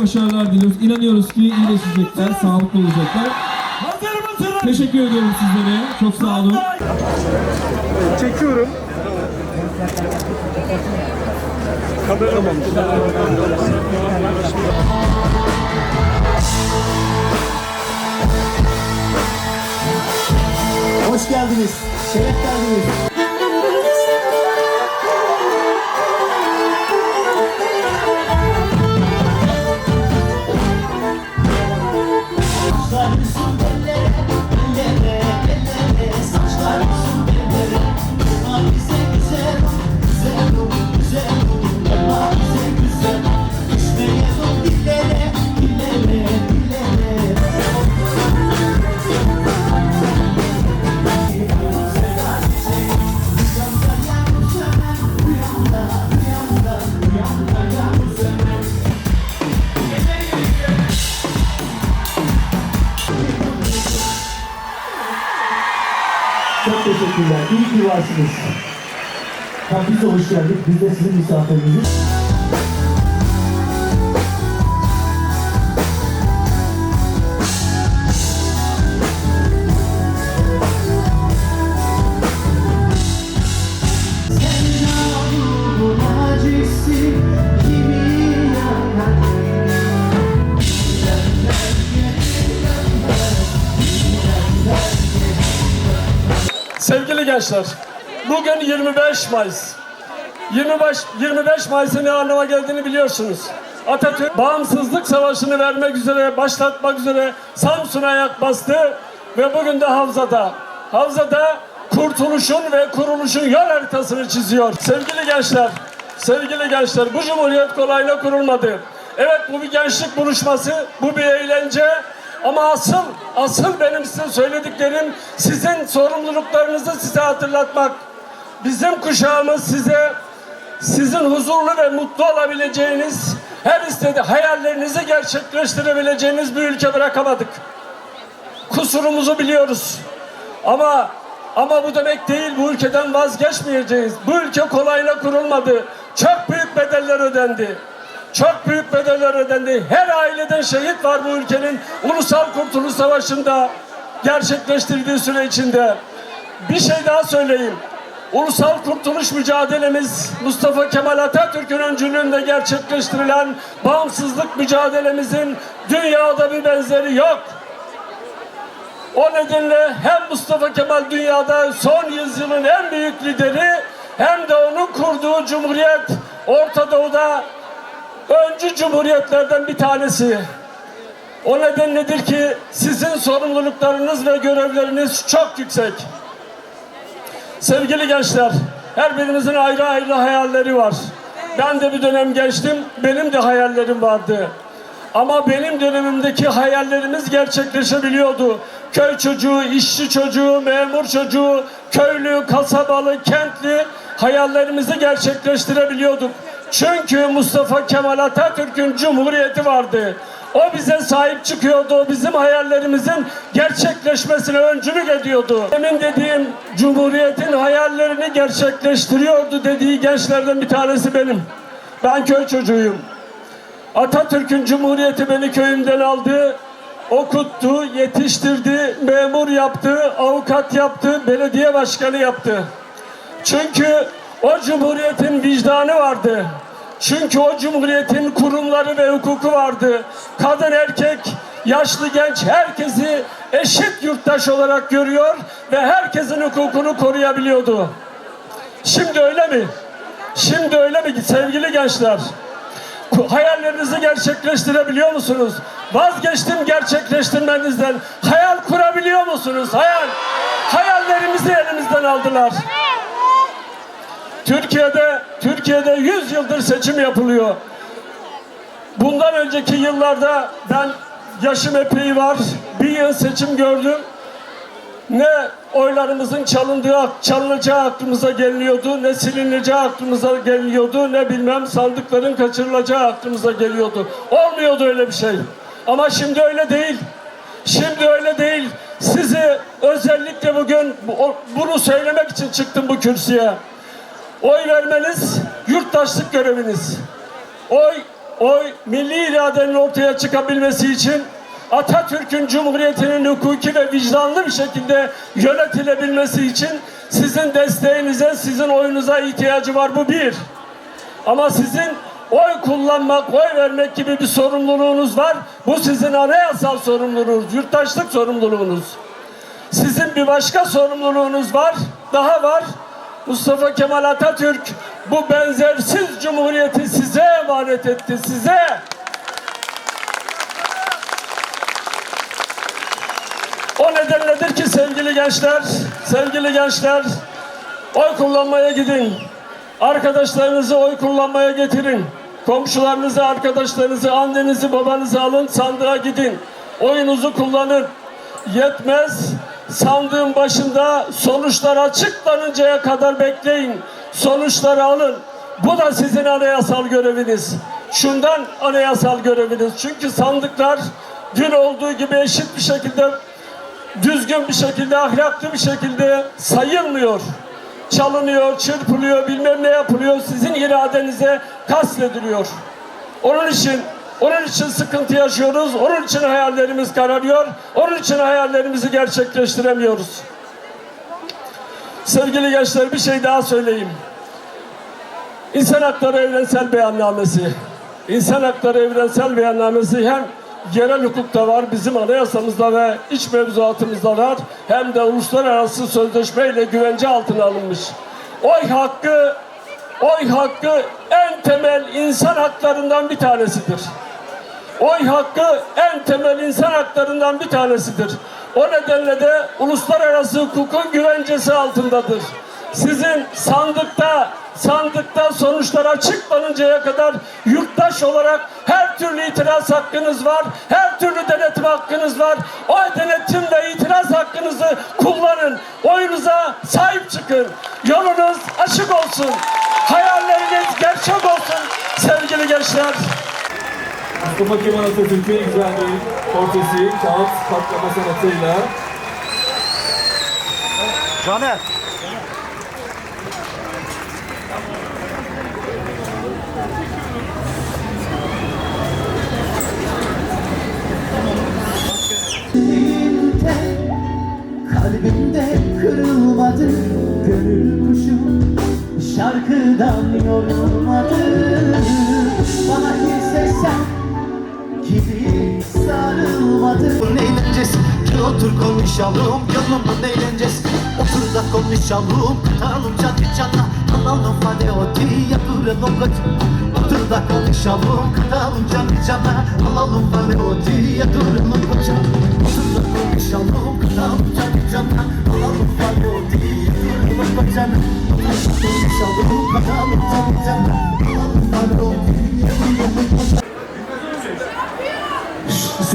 başarılar diliyoruz. İnanıyoruz ki iyileşecekler, sağlıklı olacaklar. Teşekkür ediyorum sizlere. Çok sağ olun. Çekiyorum. Tamam. Hoş geldiniz. Şeref geldiniz. Ki varsınız. Biz de hoş geldik. Biz de sizin misafiriniziz. Gençler, bugün 25 Mayıs. 25, 25 Mayıs'ın ne anlama geldiğini biliyorsunuz. Atatürk bağımsızlık savaşını vermek üzere, başlatmak üzere Samsun'a ayak bastı ve bugün de Havza'da. Havza'da kurtuluşun ve kuruluşun yol haritasını çiziyor. Sevgili gençler, sevgili gençler bu cumhuriyet kolayla kurulmadı. Evet bu bir gençlik buluşması, bu bir eğlence ama asıl, asıl benim size söylediklerim sizin sorumluluklarınızı size hatırlatmak. Bizim kuşağımız size sizin huzurlu ve mutlu olabileceğiniz, her istedi hayallerinizi gerçekleştirebileceğiniz bir ülke bırakamadık. Kusurumuzu biliyoruz. Ama ama bu demek değil bu ülkeden vazgeçmeyeceğiz. Bu ülke kolayla kurulmadı. Çok büyük bedeller ödendi. Çok büyük bedeller ödendi. Her aileden şehit var bu ülkenin Ulusal Kurtuluş Savaşı'nda gerçekleştirdiği süre içinde. Bir şey daha söyleyeyim. Ulusal kurtuluş mücadelemiz Mustafa Kemal Atatürk'ün öncülüğünde gerçekleştirilen bağımsızlık mücadelemizin dünyada bir benzeri yok. O nedenle hem Mustafa Kemal dünyada son yüzyılın en büyük lideri hem de onun kurduğu cumhuriyet Orta Doğu'da öncü cumhuriyetlerden bir tanesi. O nedenledir ki sizin sorumluluklarınız ve görevleriniz çok yüksek. Sevgili gençler, her birimizin ayrı ayrı hayalleri var. Ben de bir dönem gençtim, benim de hayallerim vardı. Ama benim dönemimdeki hayallerimiz gerçekleşebiliyordu. Köy çocuğu, işçi çocuğu, memur çocuğu, köylü, kasabalı, kentli hayallerimizi gerçekleştirebiliyorduk. Çünkü Mustafa Kemal Atatürk'ün cumhuriyeti vardı. O bize sahip çıkıyordu. O bizim hayallerimizin gerçekleşmesine öncülük ediyordu. Demin dediğim Cumhuriyet'in hayallerini gerçekleştiriyordu dediği gençlerden bir tanesi benim. Ben köy çocuğuyum. Atatürk'ün Cumhuriyeti beni köyümden aldı. Okuttu, yetiştirdi, memur yaptı, avukat yaptı, belediye başkanı yaptı. Çünkü o cumhuriyetin vicdanı vardı. Çünkü o cumhuriyetin kurumları ve hukuku vardı. Kadın, erkek, yaşlı, genç herkesi eşit yurttaş olarak görüyor ve herkesin hukukunu koruyabiliyordu. Şimdi öyle mi? Şimdi öyle mi sevgili gençler? Hayallerinizi gerçekleştirebiliyor musunuz? Vazgeçtim gerçekleştirmenizden. Hayal kurabiliyor musunuz? Hayal. Hayallerimizi elimizden aldılar. Türkiye'de Türkiye'de 100 yıldır seçim yapılıyor. Bundan önceki yıllarda ben yaşım epey var. Bir yıl seçim gördüm. Ne oylarımızın çalındığı, çalınacağı aklımıza geliyordu, ne silineceği aklımıza geliyordu, ne bilmem sandıkların kaçırılacağı aklımıza geliyordu. Olmuyordu öyle bir şey. Ama şimdi öyle değil. Şimdi öyle değil. Sizi özellikle bugün bu- bunu söylemek için çıktım bu kürsüye. Oy vermeniz yurttaşlık göreviniz. Oy oy milli iradenin ortaya çıkabilmesi için Atatürk'ün Cumhuriyeti'nin hukuki ve vicdanlı bir şekilde yönetilebilmesi için sizin desteğinize, sizin oyunuza ihtiyacı var. Bu bir. Ama sizin oy kullanmak, oy vermek gibi bir sorumluluğunuz var. Bu sizin anayasal sorumluluğunuz, yurttaşlık sorumluluğunuz. Sizin bir başka sorumluluğunuz var, daha var. Mustafa Kemal Atatürk bu benzersiz cumhuriyeti size emanet etti, size. O nedenledir ki sevgili gençler, sevgili gençler, oy kullanmaya gidin. Arkadaşlarınızı oy kullanmaya getirin. Komşularınızı, arkadaşlarınızı, annenizi, babanızı alın, sandığa gidin. Oyunuzu kullanın. Yetmez, sandığın başında sonuçlar açıklanıncaya kadar bekleyin. Sonuçları alın. Bu da sizin anayasal göreviniz. Şundan anayasal göreviniz. Çünkü sandıklar dün olduğu gibi eşit bir şekilde düzgün bir şekilde, ahlaklı bir şekilde sayılmıyor. Çalınıyor, çırpılıyor, bilmem ne yapılıyor. Sizin iradenize kastediliyor. Onun için onun için sıkıntı yaşıyoruz. Onun için hayallerimiz kararıyor. Onun için hayallerimizi gerçekleştiremiyoruz. Sevgili gençler bir şey daha söyleyeyim. İnsan Hakları Evrensel Beyannamesi. İnsan Hakları Evrensel Beyannamesi hem yerel hukukta var, bizim anayasamızda ve iç mevzuatımızda var. Hem de uluslararası sözleşmeyle güvence altına alınmış. Oy hakkı, oy hakkı en temel insan haklarından bir tanesidir. Oy hakkı en temel insan haklarından bir tanesidir. O nedenle de uluslararası hukukun güvencesi altındadır. Sizin sandıkta sandıkta sonuçlar açıklanıncaya kadar yurttaş olarak her türlü itiraz hakkınız var. Her türlü denetim hakkınız var. O denetim ve itiraz hakkınızı kullanın. Oyunuza sahip çıkın. Yolunuz açık olsun. Hayalleriniz gerçek olsun sevgili gençler. Mustafa Kemal Atatürk'ün güzel bir portresi kağıt katlama sanatıyla Caner. Kalbimde kırılmadı Gönül kuşum şarkıdan yorulmadı Bana otur konuşalım Yolunun eğlencesi. Otur da konuşalım Katalım canı cana Alalım diye duralım kaçım Otur da konuşalım Katalım canı cana Alalım diye duralım kaçım Otur da konuşalım Katalım canı cana Alalım hadi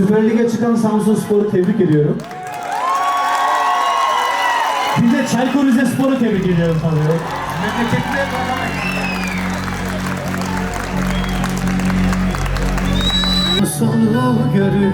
Süper Lig'e çıkan Samsun Spor'u tebrik ediyorum. Bir de Çaykur Rizespor'u tebrik ediyorum tabii. sonu görünüyor